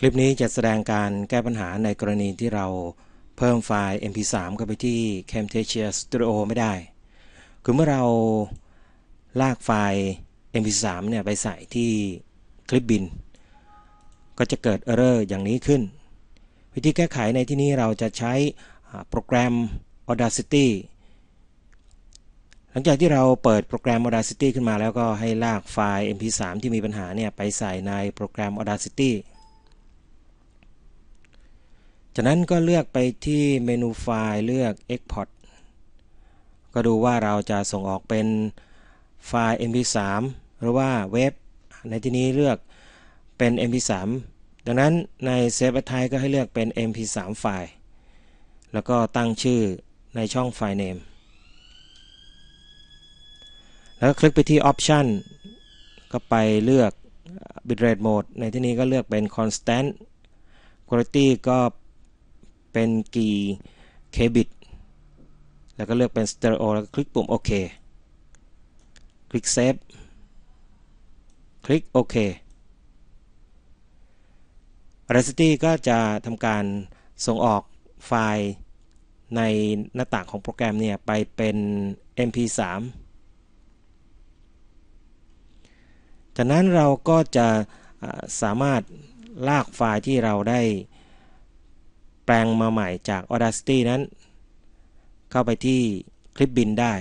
คลิปนี้จะแสดงการแก้ปัญหาในกรณีที่เราเพิ่มไฟล์ mp3 เข้าไปที่ Camtasia Studio ไม่ได้ คือเมื่อเราลากไฟล์ mp3 เนี่ยไปใส่ที่คลิปบิน ก็จะเกิด error อย่างนี้ขึ้น วิธีแก้ไขในที่นี้เราจะใช้โปรแกรม Audacity หลังจากที่เราเปิดโปรแกรม Audacity ขึ้นมาแล้วก็ให้ลากไฟล์ mp3 ที่มีปัญหาเนี่ยไปใส่ในโปรแกรม Audacity จากนั้นก็เลือกไปที่เมนูไฟล์เลือก Export ก็ดูว่าเราจะส่งออกเป็นไฟล์ mp3 หรือว่าเว็บ ในที่นี้เลือกเป็น mp3 ดังนั้นใน Save as Type ก็ให้เลือกเป็น mp3 ไฟล์ แล้วก็ตั้งชื่อในช่องไฟล์ name แล้วคลิกไปที่ Option ก็ไปเลือก Bitrate Mode ในที่นี้ก็เลือกเป็น Constant Quality ก็ เป็นกี่เคบิต แล้วก็เลือกเป็นสเตอริโอแล้วก็คลิกปุ่มโอเค คลิกเซฟ คลิกโอเค Audacity ก็จะทำการส่งออกไฟล์ในหน้าต่างของโปรแกรมเนี่ย ไปเป็น mp3 จากนั้นเราก็จะสามารถลากไฟล์ที่เราได้ แปลงมาใหม่จาก Audacity นั้น เข้าไปที่คลิปบินได้